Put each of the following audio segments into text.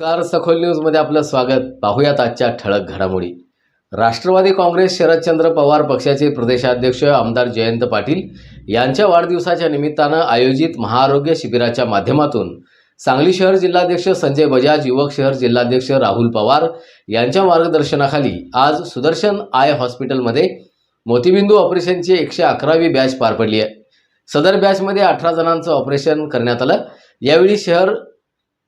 Car सखोल न्यूजमध्ये आपलं स्वागत. पाहूयात आजच्या ठळक घडामोडी. राष्ट्रवादी काँग्रेस शरदचंद्र पवार पक्षाचे प्रदेशाध्यक्ष आमदार जयंत पाटील यांच्या वाढदिवसाच्या निमित्तानं आयोजित महाआरोग्य शिबिराच्या माध्यमातून सांगली शहर जिल्हाध्यक्ष संजय बजाज युवक शहर जिल्हाध्यक्ष राहुल पवार यांच्या मार्गदर्शनाखाली आज सुदर्शन आय हॉस्पिटलमध्ये मोतीबिंदू ऑपरेशनची एकशे अकरावी बॅच पार पडली आहे. सदर बॅचमध्ये अठरा जणांचं ऑपरेशन करण्यात आलं. यावेळी शहर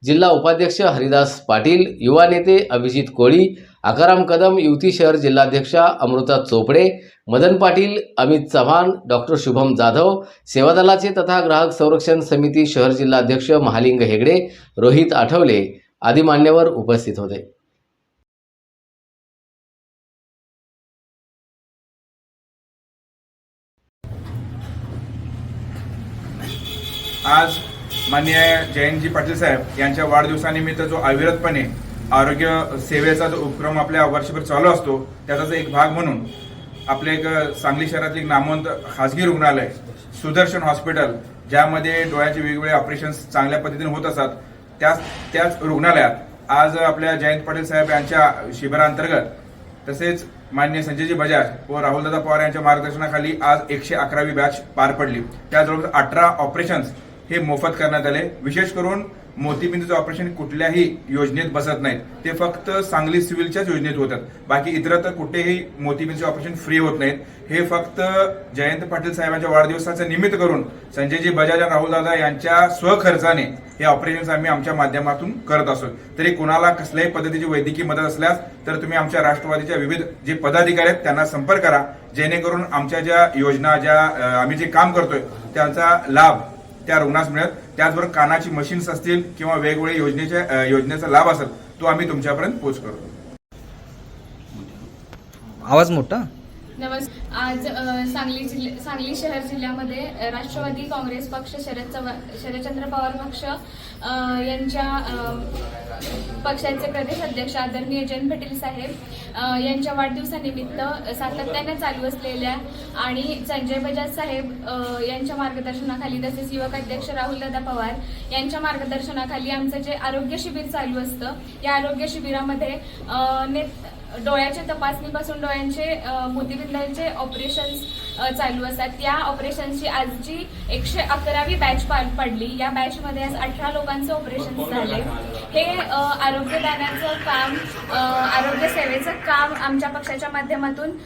जिल्हा उपाध्यक्ष हरिदास पाटील युवा नेते अभिजित कोळी आकाराम कदम युवती शहर जिल्हाध्यक्षा अमृता चोपडे मदन पाटील अमित चव्हाण डॉक्टर शुभम जाधव सेवादलाचे तथा ग्राहक संरक्षण समिती शहर जिल्हाध्यक्ष महालिंग हेगडे रोहित आठवले आदी मान्यवर उपस्थित होते. आज माननीय जयंतजी पाटील साहेब यांच्या वाढदिवसानिमित्त जो अविरतपणे आरोग्य सेवेचा जो उपक्रम आपल्या वर्षभर चालू असतो त्याचाच एक भाग म्हणून आपले एक सांगली शहरातील एक नामवंत खासगी रुग्णालय सुदर्शन हॉस्पिटल ज्यामध्ये डोळ्याचे वेगवेगळे ऑपरेशन्स चांगल्या पद्धतीने होत असतात त्याच त्याच रुग्णालयात आज आपल्या जयंत पाटील साहेब यांच्या शिबिरांतर्गत तसेच मान्य संजयजी बजाज व राहुलदादा पवार यांच्या मार्गदर्शनाखाली आज एकशे अकरावी बॅच पार पडली. त्या जवळपास अठरा ऑपरेशन्स हे मोफत करण्यात आले. विशेष करून मोतीबिंदूचं ऑपरेशन कुठल्याही योजनेत बसत नाहीत. ते फक्त सांगली सिव्हिलच्याच योजनेत होतात. बाकी इतरत्र कुठेही मोतीबिंदूचे ऑपरेशन फ्री होत नाहीत. हे फक्त जयंत पाटील साहेबांच्या वाढदिवसाचं निमित्त करून संजयजी बजाज आणि राहुलदादा यांच्या स्वखर्चाने हे ऑपरेशन आम्ही आमच्या माध्यमातून करत असतो तरी कुणाला कसल्याही पद्धतीची वैद्यकीय मदत असल्यास तर तुम्ही आमच्या राष्ट्रवादीच्या विविध जे पदाधिकारी आहेत त्यांना संपर्क करा. जेणेकरून आमच्या ज्या योजना ज्या आम्ही जे काम करतोय त्यांचा लाभ त्या रुग्णास मिळत त्याचबरोबर कानाची मशीन्स असतील किंवा वेगवेगळ्या योजनेच्या योजनेचा लाभ असेल तो आम्ही तुमच्यापर्यंत पोच करतो आवाज मोठा? नमस् आज सांगली जिल्ह्या सांगली शहर जिल्ह्यामध्ये राष्ट्रवादी काँग्रेस पक्ष शरद चव्हाण शरदचंद्र पवार पक्ष यांच्या पक्षाचे प्रदेश अध्यक्ष आदरणीय जयंत पाटील साहेब यांच्या वाढदिवसानिमित्त सातत्याने चालू असलेल्या आणि संजय बजाज साहेब यांच्या मार्गदर्शनाखाली तसेच युवक अध्यक्ष राहुलदादा पवार यांच्या मार्गदर्शनाखाली आमचं जे आरोग्य शिबिर चालू असतं या आरोग्य शिबिरामध्ये ने नेत डोळ्याच्या तपासणीपासून डोळ्यांचे मोतीबिंदाचे ऑपरेशन्स चालू असतात. या ऑपरेशनची आजची एकशे अकरावी बॅच पार पडली. या बॅचमध्ये आज अठरा लोकांचे ऑपरेशन झाले. हे आरोग्यदानाचं काम आरोग्य सेवेचं काम आमच्या पक्षाच्या माध्यमातून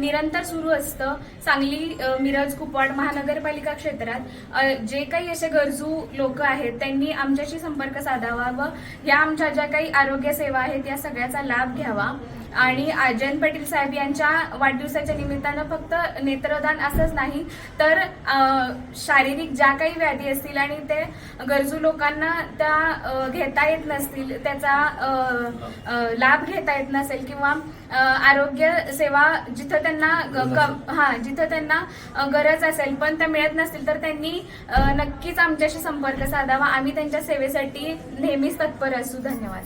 निरंतर सुरू असतं. सांगली मिरज कुपवाड महानगरपालिका क्षेत्रात जे काही असे गरजू लोक आहेत त्यांनी आमच्याशी संपर्क साधावा व या आमच्या ज्या काही आरोग्य सेवा आहेत या सगळ्याचा लाभ घ्यावा. आणि जयंत पाटील साहेब यांच्या वाढदिवसाच्या निमित्तानं फक्त नेत्रदान असंच नाही तर शारीरिक ज्या काही व्याधी असतील आणि ते गरजू लोकांना त्या घेता येत नसतील त्याचा लाभ घेता येत नसेल किंवा आरोग्य सेवा जिथं त्यांना हा जिथं त्यांना गरज असेल पण त्या मिळत नसतील तर त्यांनी नक्कीच आमच्याशी संपर्क साधावा. आम्ही त्यांच्या सेवेसाठी नेहमीच तत्पर असू. धन्यवाद.